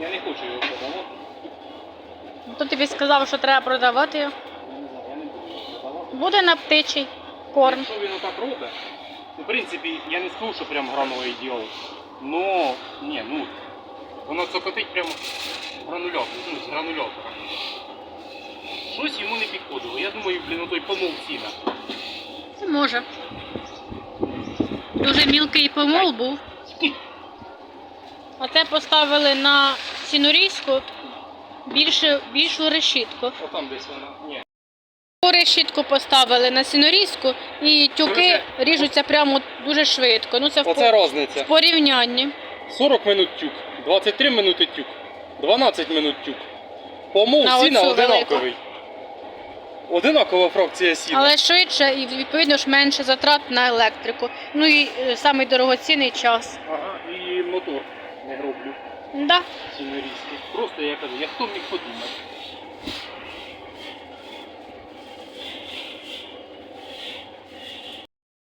Я не хочу його продавати. То тобі сказав, що треба продавати його. Я не знаю, я не буду продавати. Буде на птичий корм. Якщо він отак робить, ну, в принципі, я не скажу, що прям грановий ідеал. Но, ні, ну, воно цокотить прямо гранульок, ну, з гранулятора. Щось йому не підходило. Я думаю, блін, отой помол сіна. Це може. Дуже мілкий помол був. А це поставили на сінорізку більше, більшу решітку. Отам десь вона. Ні. Решітку поставили на сінорізку і тюки Короче, ріжуться прямо дуже швидко. Ну це в, Оце по- в порівнянні. 40 минут тюк, 23 минути тюк, 12 минут тюк. Помол На сіна оцю одинаковий. Одинакова фракція сіна. Але швидше і відповідно ж менше затрат на електрику. Ну і е, самий дорогоцінний час. Ага, і мотор не роблю Да. сінорізки. Просто я кажу, як хто міг подумати.